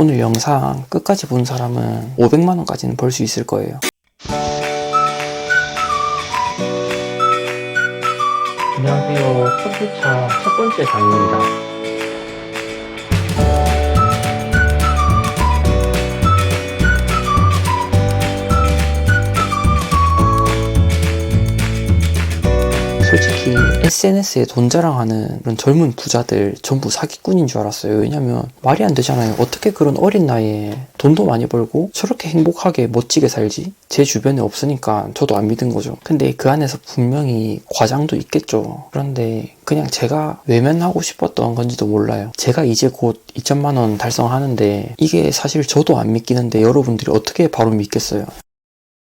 오늘 영상 끝까지 본 사람은 500만원까지는 벌 수 있을 거예요. 안녕하세요. 컴퓨터 첫 번째 강의입니다. 솔직히 SNS에 돈 자랑하는 그런 젊은 부자들 전부 사기꾼인 줄 알았어요. 왜냐면 말이 안 되잖아요. 어떻게 그런 어린 나이에 돈도 많이 벌고 저렇게 행복하게 멋지게 살지? 제 주변에 없으니까 저도 안 믿은 거죠. 근데 그 안에서 분명히 과장도 있겠죠. 그런데 그냥 제가 외면하고 싶었던 건지도 몰라요. 제가 이제 곧 2천만 원 달성하는데 이게 사실 저도 안 믿기는데 여러분들이 어떻게 바로 믿겠어요?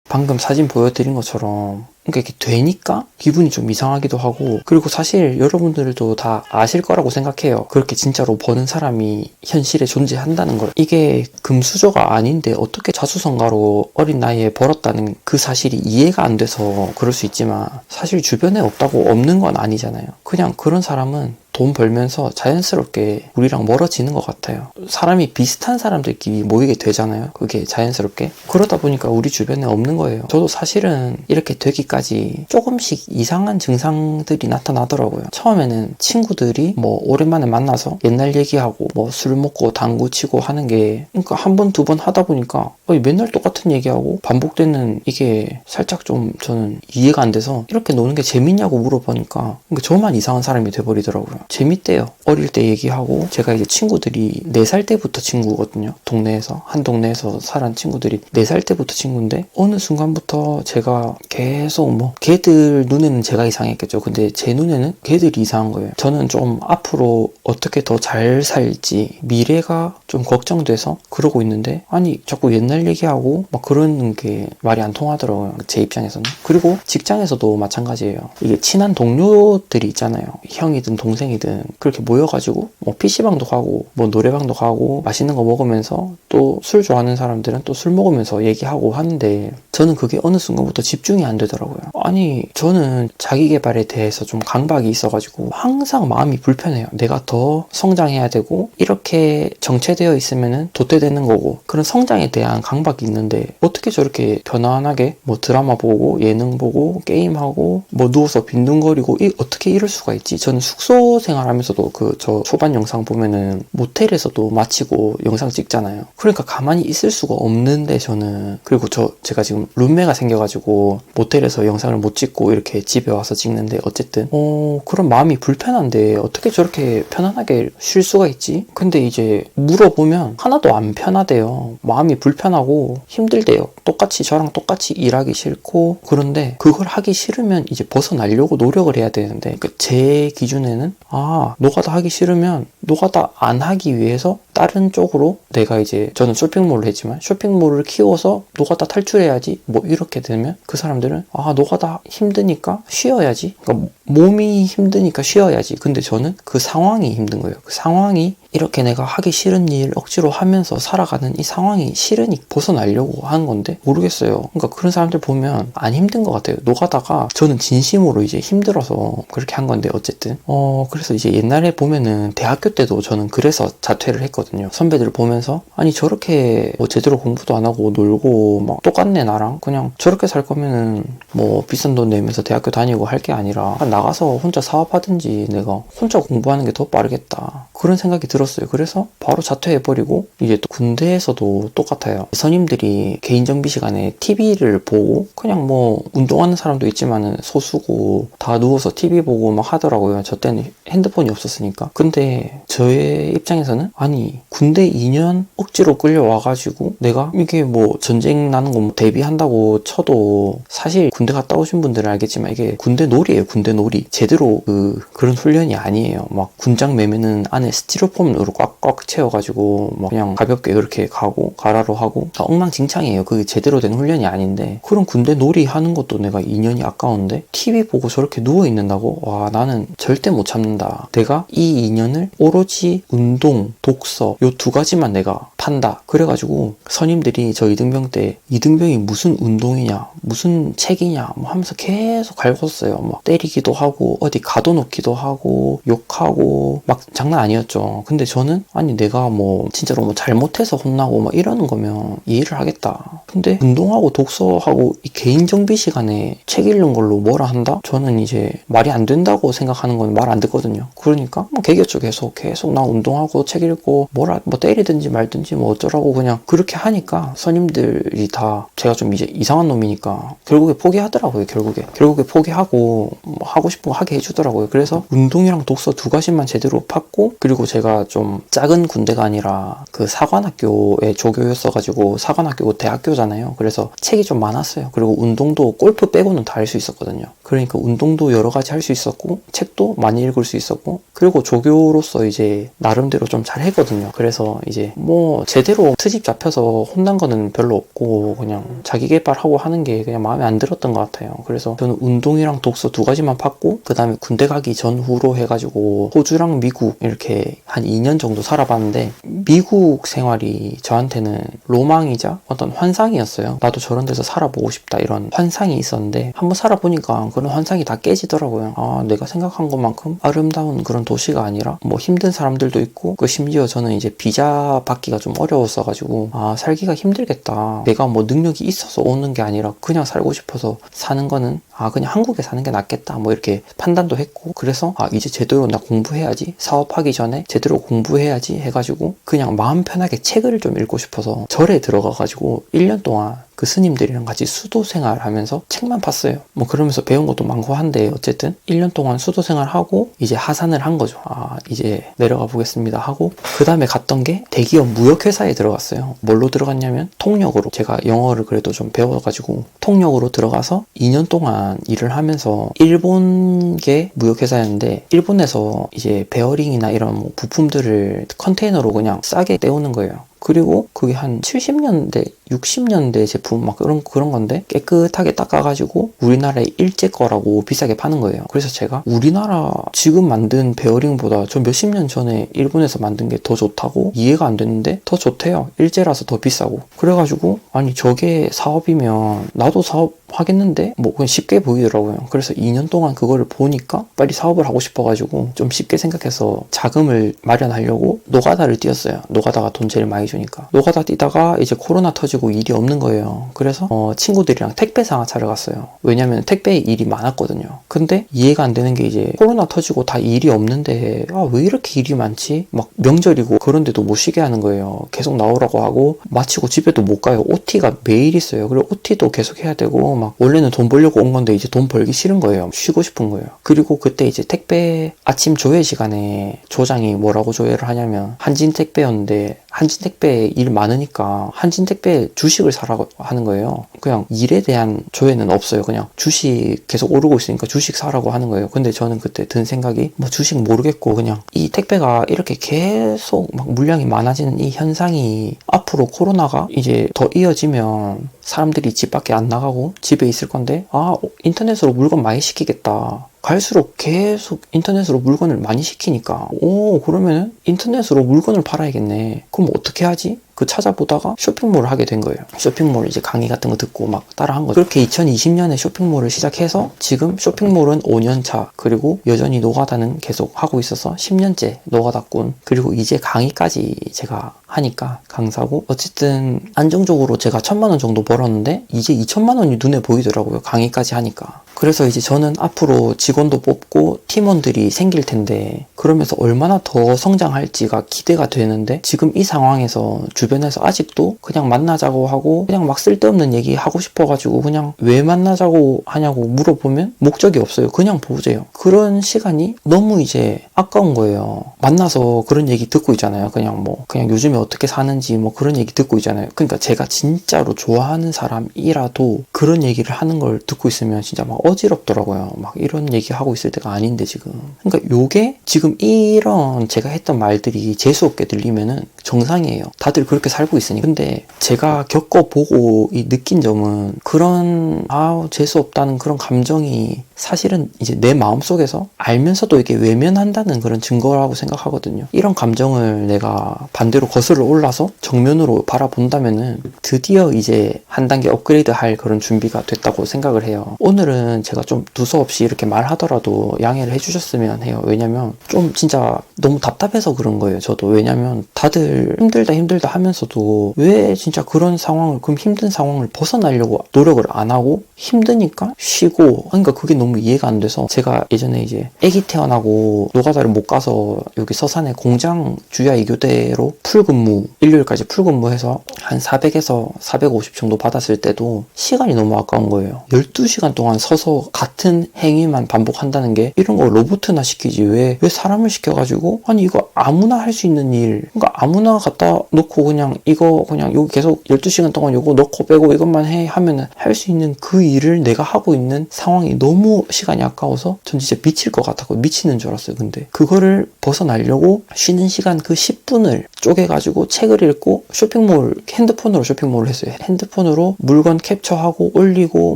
방금 사진 보여드린 것처럼 그러니까 이게 되니까 기분이 좀 이상하기도 하고 그리고 사실 여러분들도 다 아실 거라고 생각해요. 그렇게 진짜로 버는 사람이 현실에 존재한다는 걸. 이게 금수저가 아닌데 어떻게 자수성가로 어린 나이에 벌었다는 그 사실이 이해가 안 돼서 그럴 수 있지만 사실 주변에 없다고 없는 건 아니잖아요. 그냥 그런 사람은 돈 벌면서 자연스럽게 우리랑 멀어지는 것 같아요. 사람이 비슷한 사람들끼리 모이게 되잖아요. 그게 자연스럽게. 그러다 보니까 우리 주변에 없는 거예요. 저도 사실은 이렇게 되기까지 조금씩 이상한 증상들이 나타나더라고요. 처음에는 친구들이 뭐 오랜만에 만나서 옛날 얘기하고 뭐 술 먹고 당구 치고 하는 게 그러니까 한 번, 두 번 하다 보니까 어, 맨날 똑같은 얘기하고 반복되는 이게 살짝 좀 저는 이해가 안 돼서 이렇게 노는 게 재밌냐고 물어보니까 그러니까 저만 이상한 사람이 돼버리더라고요. 재밌대요. 어릴 때 얘기하고 제가 이제 친구들이 4살 때부터 친구거든요. 동네에서 한 동네에서 살한 친구들이 4살 때부터 친구인데 어느 순간부터 제가 계속 뭐 걔들 눈에는 제가 이상했겠죠. 근데 제 눈에는 걔들이 이상한 거예요. 저는 좀 앞으로 어떻게 더 잘 살지 미래가 좀 걱정돼서 그러고 있는데 아니 자꾸 옛날 얘기하고 막 그런 게 말이 안 통하더라고요. 제 입장에서는. 그리고 직장에서도 마찬가지예요. 이게 친한 동료들이 있잖아요. 형이든 동생이든 그렇게 모여가지고 뭐 PC방도 가고 뭐 노래방도 가고 맛있는 거 먹으면서 또 술 좋아하는 사람들은 또 술 먹으면서 얘기하고 하는데 저는 그게 어느 순간부터 집중이 안 되더라고요. 아니 저는 자기 개발에 대해서 좀 강박이 있어가지고 항상 마음이 불편해요. 내가 더 성장해야 되고 이렇게 정체되어 있으면은 도태되는 거고 그런 성장에 대한 강박이 있는데 어떻게 저렇게 편안하게 뭐 드라마 보고 예능 보고 게임하고 뭐 누워서 빈둥거리고 이 어떻게 이럴 수가 있지? 저는 숙소 생활하면서도 그 저 초반 영상 보면은 모텔에서도 마치고 영상 찍잖아요. 그러니까 가만히 있을 수가 없는데 저는 그리고 저 제가 지금 룸메가 생겨가지고 모텔에서 영상을 못 찍고 이렇게 집에 와서 찍는데 어쨌든 어 그런 마음이 불편한데 어떻게 저렇게 편안하게 쉴 수가 있지? 근데 이제 물어보면 하나도 안 편하대요. 마음이 불편하고 힘들대요. 똑같이 저랑 똑같이 일하기 싫고 그런데 그걸 하기 싫으면 이제 벗어나려고 노력을 해야 되는데 그제 기준에는 아 노가다 하기 싫으면 노가다 안 하기 위해서 다른 쪽으로 내가 이제 저는 쇼핑몰을 했지만 쇼핑몰을 키워서 노가다 탈출해야지 뭐 이렇게 되면 그 사람들은 아 노가다 힘드니까 쉬어야지. 그러니까 몸이 힘드니까 쉬어야지. 근데 저는 그 상황이 힘든 거예요. 그 상황이 이렇게 내가 하기 싫은 일 억지로 하면서 살아가는 이 상황이 싫으니 벗어나려고 하는 건데 모르겠어요. 그러니까 그런 사람들 보면 안 힘든 것 같아요. 노가다가 저는 진심으로 이제 힘들어서 그렇게 한 건데 어쨌든. 어 그래서 이제 옛날에 보면은 대학교 때도 저는 그래서 자퇴를 했거든요. 선배들을 보면서 아니 저렇게 뭐 제대로 공부도 안 하고 놀고 막 똑같네 나랑. 그냥 저렇게 살 거면은 뭐 비싼 돈 내면서 대학교 다니고 할 게 아니라 나가서 혼자 사업하든지 내가 혼자 공부하는 게 더 빠르겠다. 그런 생각이 들었어요. 그래서 바로 자퇴해버리고 이제 또 군대에서도 똑같아요. 선임들이 개인 정비 시간에 TV를 보고 그냥 뭐 운동하는 사람도 있지만은 소수고 다 누워서 TV 보고 막 하더라고요. 저 때는 핸드폰이 없었으니까. 근데 저의 입장에서는 아니 군대 2년 억지로 끌려와가지고 내가 이게 뭐 전쟁 나는 거 뭐 대비한다고 쳐도 사실 군대 갔다 오신 분들은 알겠지만 이게 군대 놀이에요 군대 놀이. 제대로 그 그런 훈련이 아니에요. 막 군장 매면은 안에 스티로폼으로 꽉꽉 채워가지고 막 그냥 가볍게 그렇게 가고 가라로 하고 다 엉망진창이에요. 그게 제대로 된 훈련이 아닌데. 그런 군대 놀이 하는 것도 내가 2년이 아까운데 TV 보고 저렇게 누워 있는다고? 와 나는 절대 못 참는다. 내가 이 2년을 오로지 운동 독서 요 두 가지만 내가 한다. 그래가지고 선임들이 저 이등병 때 이등병이 무슨 운동이냐, 무슨 책이냐, 뭐 하면서 계속 갈궜어요. 막 때리기도 하고 어디 가둬놓기도 하고 욕하고 막 장난 아니었죠. 근데 저는 아니 내가 뭐 진짜로 뭐 잘못해서 혼나고 막 이러는 거면 이해를 하겠다. 근데 운동하고 독서하고 이 개인 정비 시간에 책 읽는 걸로 뭐라 한다? 저는 이제 말이 안 된다고 생각하는 건 말 안 듣거든요. 그러니까 뭐 개겼죠 계속 계속 나 운동하고 책 읽고 뭐라 뭐 때리든지 말든지 뭐 어쩌라고 그냥 그렇게 하니까 선임들이 다 제가 좀 이제 이상한 놈이니까 결국에 포기하더라고요 결국에 결국에 포기하고 뭐 하고 싶은 거 하게 해주더라고요. 그래서 운동이랑 독서 두 가지만 제대로 팠고 그리고 제가 좀 작은 군대가 아니라 그 사관학교의 조교였어가지고 사관학교고 대학교잖아요. 그래서 책이 좀 많았어요. 그리고 운동도 골프 빼고는 다 할 수 있었거든요. 그러니까 운동도 여러 가지 할 수 있었고 책도 많이 읽을 수 있었고 그리고 조교로서 이제 나름대로 좀 잘 했거든요. 그래서 이제 뭐 제대로 트집 잡혀서 혼난 거는 별로 없고 그냥 자기 개발하고 하는 게 그냥 마음에 안 들었던 것 같아요. 그래서 저는 운동이랑 독서 두 가지만 팠고 그 다음에 군대 가기 전후로 해가지고 호주랑 미국 이렇게 한 2년 정도 살아봤는데 미국 생활이 저한테는 로망이자 어떤 환상이었어요. 나도 저런 데서 살아보고 싶다 이런 환상이 있었는데 한번 살아보니까 그런 환상이 다 깨지더라고요. 아 내가 생각한 것만큼 아름다운 그런 도시가 아니라 뭐 힘든 사람들도 있고 그 심지어 저는 이제 비자 받기가 좀 어려웠어 가지고 아 살기가 힘들겠다. 내가 뭐 능력이 있어서 오는 게 아니라 그냥 살고 싶어서 사는 거는 아 그냥 한국에 사는 게 낫겠다. 뭐 이렇게 판단도 했고 그래서 아 이제 제대로 나 공부해야지 사업하기 전에 제대로 공부해야지 해가지고 그냥 마음 편하게 책을 좀 읽고 싶어서 절에 들어가가지고 1년 동안 그 스님들이랑 같이 수도 생활하면서 책만 봤어요. 뭐 그러면서 배운 것도 많고 한데 어쨌든 1년 동안 수도 생활하고 이제 하산을 한 거죠. 아 이제 내려가 보겠습니다 하고 그 다음에 갔던 게 대기업 무역회사에 들어갔어요. 뭘로 들어갔냐면 통역으로 제가 영어를 그래도 좀 배워가지고 통역으로 들어가서 2년 동안 일을 하면서 일본계 무역회사였는데 일본에서 이제 베어링이나 이런 뭐 부품들을 컨테이너로 그냥 싸게 떼오는 거예요. 그리고 그게 한 70년대, 60년대 제품 막 그런 그런 건데 깨끗하게 닦아가지고 우리나라의 일제 거라고 비싸게 파는 거예요. 그래서 제가 우리나라 지금 만든 베어링보다 저 몇십 년 전에 일본에서 만든 게 더 좋다고 이해가 안 됐는데 더 좋대요. 일제라서 더 비싸고. 그래가지고 아니 저게 사업이면 나도 사업 하겠는데 뭐 그냥 쉽게 보이더라고요. 그래서 2년 동안 그거를 보니까 빨리 사업을 하고 싶어가지고 좀 쉽게 생각해서 자금을 마련하려고 노가다를 뛰었어요. 노가다가 돈 제일 많이 주니까. 노가다 뛰다가 이제 코로나 터지고 일이 없는 거예요. 그래서 어, 친구들이랑 택배사 차려 갔어요. 왜냐면 택배 일이 많았거든요. 근데 이해가 안 되는 게 이제 코로나 터지고 다 일이 없는데 아 왜 이렇게 일이 많지? 막 명절이고 그런데도 못 쉬게 하는 거예요. 계속 나오라고 하고 마치고 집에도 못 가요. OT가 매일 있어요. 그리고 OT도 계속 해야 되고 막 원래는 돈 벌려고 온 건데 이제 돈 벌기 싫은 거예요. 쉬고 싶은 거예요. 그리고 그때 이제 택배 아침 조회 시간에 조장이 뭐라고 조회를 하냐면 한진 택배였는데 한진 택배 일 많으니까 한진 택배 주식을 사라고 하는 거예요. 그냥 일에 대한 조회는 없어요. 그냥 주식 계속 오르고 있으니까 주식 사라고 하는 거예요. 근데 저는 그때 든 생각이 뭐 주식 모르겠고 그냥 이 택배가 이렇게 계속 막 물량이 많아지는 이 현상이 앞으로 코로나가 이제 더 이어지면 사람들이 집 밖에 안 나가고 집에 있을 건데 아 인터넷으로 물건 많이 시키겠다. 갈수록 계속 인터넷으로 물건을 많이 시키니까 오 그러면은 인터넷으로 물건을 팔아야겠네 그럼 어떻게 하지? 그 찾아보다가 쇼핑몰을 하게 된 거예요. 쇼핑몰 이제 강의 같은 거 듣고 막 따라 한 거죠. 그렇게 2020년에 쇼핑몰을 시작해서 지금 쇼핑몰은 5년 차 그리고 여전히 노가다는 계속 하고 있어서 10년째 노가다꾼 그리고 이제 강의까지 제가 하니까 강사고 어쨌든 안정적으로 제가 천만 원 정도 벌었는데 이제 2천만 원이 눈에 보이더라고요. 강의까지 하니까. 그래서 이제 저는 앞으로 직원도 뽑고 팀원들이 생길 텐데 그러면서 얼마나 더 성장할지가 기대가 되는데 지금 이 상황에서 주 변에서 아직도 그냥 만나자고 하고 그냥 막 쓸데없는 얘기 하고 싶어가지고 그냥 왜 만나자고 하냐고 물어보면 목적이 없어요. 그냥 보세요. 그런 시간이 너무 이제 아까운 거예요. 만나서 그런 얘기 듣고 있잖아요. 그냥 뭐 그냥 요즘에 어떻게 사는지 뭐 그런 얘기 듣고 있잖아요. 그러니까 제가 진짜로 좋아하는 사람이라도 그런 얘기를 하는 걸 듣고 있으면 진짜 막 어지럽더라고요. 막 이런 얘기 하고 있을 때가 아닌데 지금. 그러니까 요게 지금 이런 제가 했던 말들이 재수없게 들리면은 정상이에요. 다들 그 렇게 살고 있으니. 근데 제가 겪어보고 이 느낀 점은 그런 아우 재수 없다는 그런 감정이 사실은 이제 내 마음 속에서 알면서도 이게 외면한다는 그런 증거라고 생각하거든요. 이런 감정을 내가 반대로 거슬러 올라서 정면으로 바라본다면은 드디어 이제 한 단계 업그레이드 할 그런 준비가 됐다고 생각을 해요. 오늘은 제가 좀 두서없이 이렇게 말하더라도 양해를 해주셨으면 해요. 왜냐면 좀 진짜 너무 답답해서 그런 거예요. 저도 왜냐면 다들 힘들다 힘들다 하면서도 왜 진짜 그런 상황을 그럼 힘든 상황을 벗어나려고 노력을 안 하고 힘드니까 쉬고 그러니까 그게 너무 이해가 안 돼서 제가 예전에 이제 아기 태어나고 노가다를 못 가서 여기 서산에 공장 주야 이교대로 풀근무 일요일까지 풀근무해서 한 400에서 450 정도 받았을 때도 시간이 너무 아까운 거예요. 12시간 동안 서서 같은 행위만 반복한다는 게 이런 거 로보트나 시키지. 왜, 왜 사람을 시켜가지고 아니 이거 아무나 할 수 있는 일. 그러니까 아무나 갖다 놓고 그냥 이거 그냥 여기 계속 12시간 동안 요거 넣고 빼고 이것만 해 하면은 할 수 있는 그 일을 내가 하고 있는 상황이 너무 시간이 아까워서 전 진짜 미칠 것 같았고 미치는 줄 알았어요 근데. 그거를 벗어나려고 쉬는 시간 그 10분을 쪼개가지고 책을 읽고 쇼핑몰 핸드폰으로 쇼핑몰을 했어요. 핸드폰으로 물건 캡처하고 올리고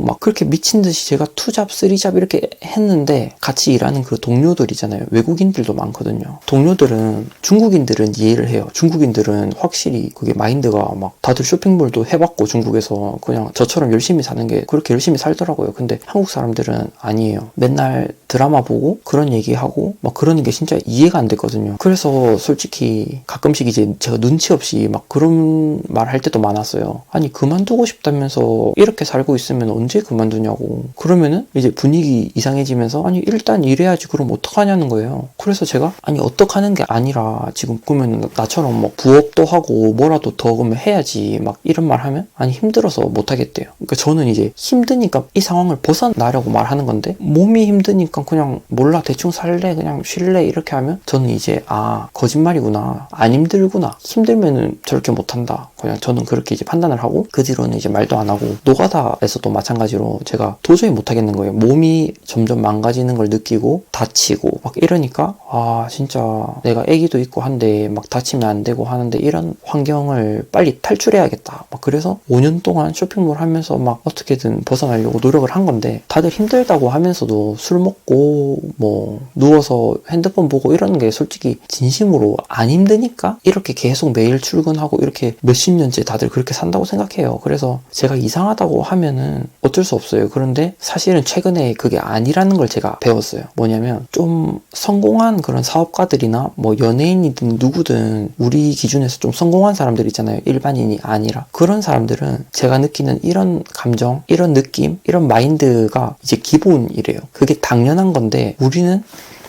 막 그렇게 미친 듯이 제가 투잡 쓰리잡 이렇게 했는데 같이 일하는 그 동료들이잖아요. 외국인들도 많거든요. 동료들은 중국인들은 이해를 해요. 중국인들은 확실히 그게 마인드가 막 다들 쇼핑몰도 해봤고 중국에서 그냥 저처럼 열심히 사는 게 그렇게 열심히 살더라고요. 근데 한국 사람들은 아 니에요. 맨날 드라마 보고 그런 얘기하고 막 그러는 게 진짜 이해가 안 됐거든요. 그래서 솔직히 가끔씩 이제 제가 눈치 없이 막 그런 말 할 때도 많았어요. 아니 그만두고 싶다면서 이렇게 살고 있으면 언제 그만두냐고. 그러면은 이제 분위기 이상해지면서 아니 일단 일해야지 그럼 어떡하냐는 거예요. 그래서 제가 아니 어떡하는 게 아니라 지금 그러면 나처럼 뭐 부업도 하고 뭐라도 더 그러면 해야지 막 이런 말 하면 아니 힘들어서 못 하겠대요. 그러니까 저는 이제 힘드니까 이 상황을 벗어나려고 말하는 건데 몸이 힘드니까 그냥 몰라 대충 살래 그냥 쉴래 이렇게 하면 저는 이제 아 거짓말이구나. 안 힘들구나. 힘들면은 저렇게 못한다 그냥 저는 그렇게 이제 판단을 하고 그 뒤로는 이제 말도 안 하고 노가다에서도 마찬가지로 제가 도저히 못 하겠는 거예요. 몸이 점점 망가지는 걸 느끼고 다치고 막 이러니까 아 진짜 내가 애기도 있고 한데 막 다치면 안 되고 하는데 이런 환경을 빨리 탈출해야겠다. 막 그래서 5년 동안 쇼핑몰 하면서 막 어떻게든 벗어나려고 노력을 한 건데 다들 힘들다고 하면서도 술 먹고 뭐 누워서 핸드폰 보고 이러는 게 솔직히 진심으로 안 힘드니까 이렇게 계속 매일 출근하고 이렇게 몇십 년째 다들 그렇게 산다고 생각해요. 그래서 제가 이상하다고 하면은 어쩔 수 없어요. 그런데 사실은 최근에 그게 아니라는 걸 제가 배웠어요. 뭐냐면 좀 성공한 그런 사업가들이나 뭐 연예인이든 누구든 우리 기준에서 좀 성공한 사람들 있잖아요. 일반인이 아니라 그런 사람들은 제가 느끼는 이런 감정, 이런 느낌, 이런 마인드가 이제 기본이래요. 그게 당연한 건데 우리는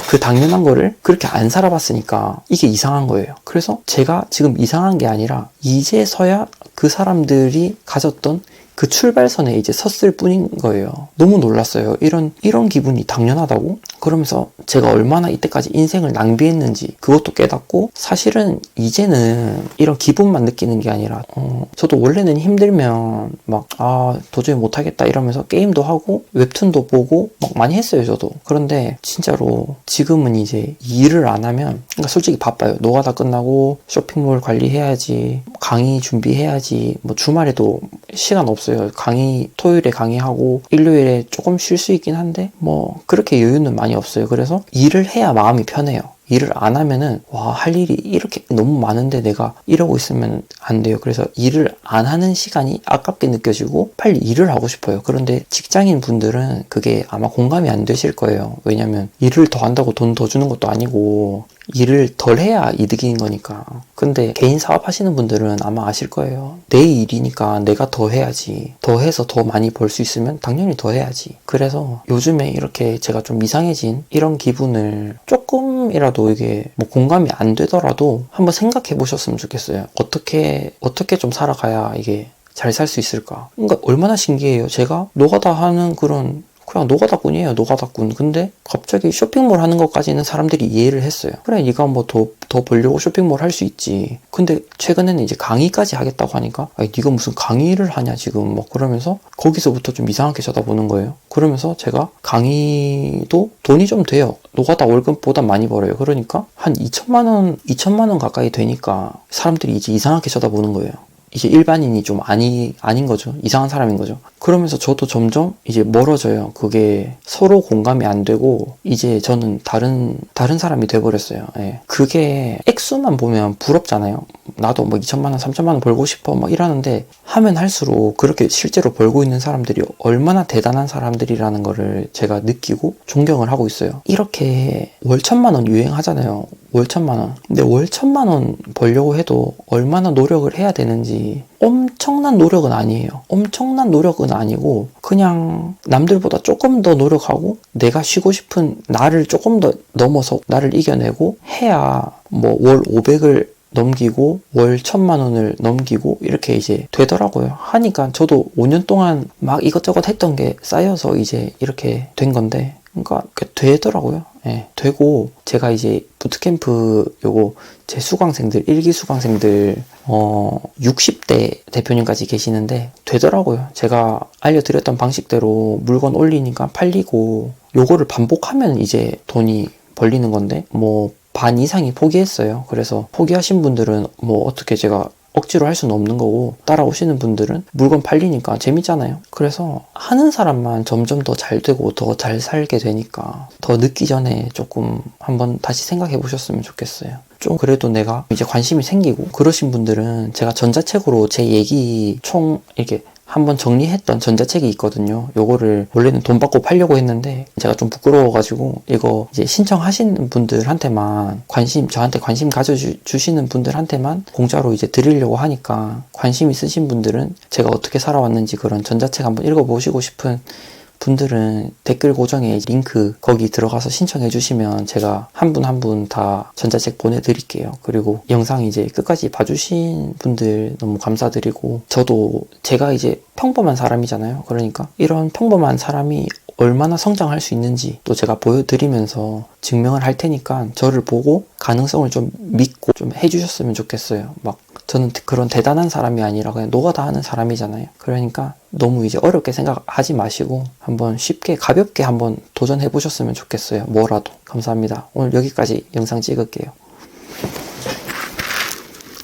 그 당연한 거를 그렇게 안 살아봤으니까 이게 이상한 거예요. 그래서 제가 지금 이상한 게 아니라 이제 서야 그 사람들이 가졌던 그 출발선에 이제 섰을 뿐인 거예요. 너무 놀랐어요. 이런, 이런 기분이 당연하다고? 그러면서 제가 얼마나 이때까지 인생을 낭비했는지 그것도 깨닫고 사실은 이제는 이런 기분만 느끼는 게 아니라, 어, 저도 원래는 힘들면 막, 아, 도저히 못하겠다 이러면서 게임도 하고 웹툰도 보고 막 많이 했어요, 저도. 그런데 진짜로 지금은 이제 일을 안 하면, 그러니까 솔직히 바빠요. 노가다 끝나고 쇼핑몰 관리해야지, 강의 준비해야지, 뭐 주말에도 시간 없어요. 강의 토요일에 강의하고 일요일에 조금 쉴 수 있긴 한데 뭐 그렇게 여유는 많이 없어요. 그래서 일을 해야 마음이 편해요. 일을 안 하면은 와 할 일이 이렇게 너무 많은데 내가 이러고 있으면 안 돼요. 그래서 일을 안 하는 시간이 아깝게 느껴지고 빨리 일을 하고 싶어요. 그런데 직장인 분들은 그게 아마 공감이 안 되실 거예요. 왜냐면 일을 더 한다고 돈 더 주는 것도 아니고 일을 덜 해야 이득인 거니까. 근데 개인 사업 하시는 분들은 아마 아실 거예요. 내 일이니까 내가 더 해야지. 더 해서 더 많이 벌 수 있으면 당연히 더 해야지. 그래서 요즘에 이렇게 제가 좀 이상해진 이런 기분을 조금이라도 이게 뭐 공감이 안 되더라도 한번 생각해 보셨으면 좋겠어요. 어떻게, 어떻게 좀 살아가야 이게 잘 살 수 있을까? 그러니까 얼마나 신기해요. 제가 노가다 하는 그런 그냥 노가다꾼이에요 노가다꾼. 근데 갑자기 쇼핑몰 하는 것까지는 사람들이 이해를 했어요. 그래 네가 뭐 더 더 벌려고 쇼핑몰 할 수 있지. 근데 최근에는 이제 강의까지 하겠다고 하니까 아니 네가 무슨 강의를 하냐 지금. 뭐 그러면서 거기서부터 좀 이상하게 쳐다보는 거예요. 그러면서 제가 강의도 돈이 좀 돼요. 노가다 월급보다 많이 벌어요. 그러니까 한 2천만 원 2천만 원 가까이 되니까 사람들이 이제 이상하게 쳐다보는 거예요 이제 일반인이 좀 아니 아닌 거죠. 이상한 사람인 거죠. 그러면서 저도 점점 이제 멀어져요. 그게 서로 공감이 안 되고 이제 저는 다른 다른 사람이 돼 버렸어요. 예. 그게 액수만 보면 부럽잖아요. 나도 뭐 2천만 원, 3천만 원 벌고 싶어 막 이러는데 하면 할수록 그렇게 실제로 벌고 있는 사람들이 얼마나 대단한 사람들이라는 거를 제가 느끼고 존경을 하고 있어요. 이렇게 월 천만 원 유행하잖아요. 월 천만 원. 근데 월 천만 원 벌려고 해도 얼마나 노력을 해야 되는지 엄청난 노력은 아니에요. 엄청난 노력은 아니고 그냥 남들보다 조금 더 노력하고 내가 쉬고 싶은 나를 조금 더 넘어서 나를 이겨내고 해야 뭐 월 500을 넘기고 월 천만 원을 넘기고 이렇게 이제 되더라고요. 하니까 저도 5년 동안 막 이것저것 했던 게 쌓여서 이제 이렇게 된 건데 그러니까 되더라고요. 예, 되고 제가 이제 부트캠프 요거 제 수강생들 일기 수강생들 어 60대 대표님까지 계시는데 되더라고요. 제가 알려드렸던 방식대로 물건 올리니까 팔리고 요거를 반복하면 이제 돈이 벌리는 건데 뭐 반 이상이 포기했어요. 그래서 포기하신 분들은 뭐 어떻게 제가 억지로 할 수는 없는 거고 따라오시는 분들은 물건 팔리니까 재밌잖아요. 그래서 하는 사람만 점점 더 잘 되고 더 잘 살게 되니까 더 늦기 전에 조금 한번 다시 생각해 보셨으면 좋겠어요. 좀 그래도 내가 이제 관심이 생기고 그러신 분들은 제가 전자책으로 제 얘기 총 이렇게 한번 정리했던 전자책이 있거든요. 요거를 원래는 돈 받고 팔려고 했는데 제가 좀 부끄러워가지고 이거 이제 신청하시는 분들한테만 관심 저한테 관심 가져주시는 분들한테만 공짜로 이제 드리려고 하니까 관심 있으신 분들은 제가 어떻게 살아왔는지 그런 전자책 한번 읽어보시고 싶은 분들은 댓글 고정에 링크 거기 들어가서 신청해 주시면 제가 한 분 한 분 다 전자책 보내드릴게요. 그리고 영상 이제 끝까지 봐주신 분들 너무 감사드리고 저도 제가 이제 평범한 사람이잖아요. 그러니까 이런 평범한 사람이 얼마나 성장할 수 있는지 또 제가 보여드리면서 증명을 할 테니까 저를 보고 가능성을 좀 믿고 좀 해주셨으면 좋겠어요. 막 저는 그런 대단한 사람이 아니라 그냥 노가다 하는 사람이잖아요. 그러니까 너무 이제 어렵게 생각하지 마시고 한번 쉽게 가볍게 한번 도전해 보셨으면 좋겠어요. 뭐라도. 감사합니다. 오늘 여기까지 영상 찍을게요.